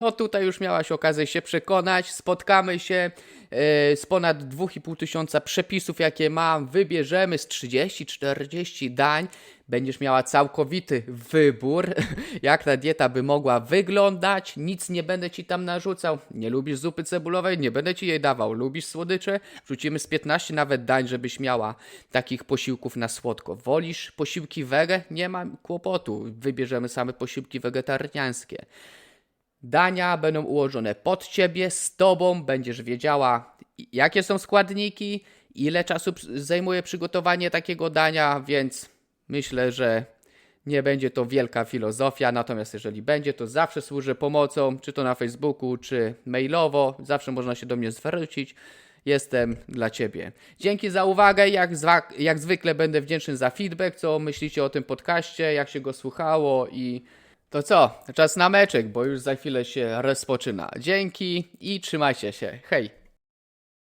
No tutaj już miałaś okazję się przekonać. Spotkamy się e, z ponad 2,5 tysiąca przepisów, jakie mam. Wybierzemy z 30-40 dań. Będziesz miała całkowity wybór, jak ta dieta by mogła wyglądać. Nic nie będę ci tam narzucał. Nie lubisz zupy cebulowej? Nie będę ci jej dawał. Lubisz słodycze? Wrzucimy z 15 nawet dań, żebyś miała takich posiłków na słodko. Wolisz posiłki wege? Nie ma kłopotu. Wybierzemy same posiłki wegetariańskie. Dania będą ułożone pod ciebie, z tobą, będziesz wiedziała, jakie są składniki, ile czasu zajmuje przygotowanie takiego dania, więc myślę, że nie będzie to wielka filozofia. Natomiast jeżeli będzie, to zawsze służę pomocą, czy to na Facebooku, czy mailowo. Zawsze można się do mnie zwrócić. Jestem dla Ciebie. Dzięki za uwagę. Jak, jak zwykle będę wdzięczny za feedback, co myślicie o tym podcaście, jak się go słuchało i to co? Czas na meczek, bo już za chwilę się rozpoczyna. Dzięki i trzymajcie się. Hej!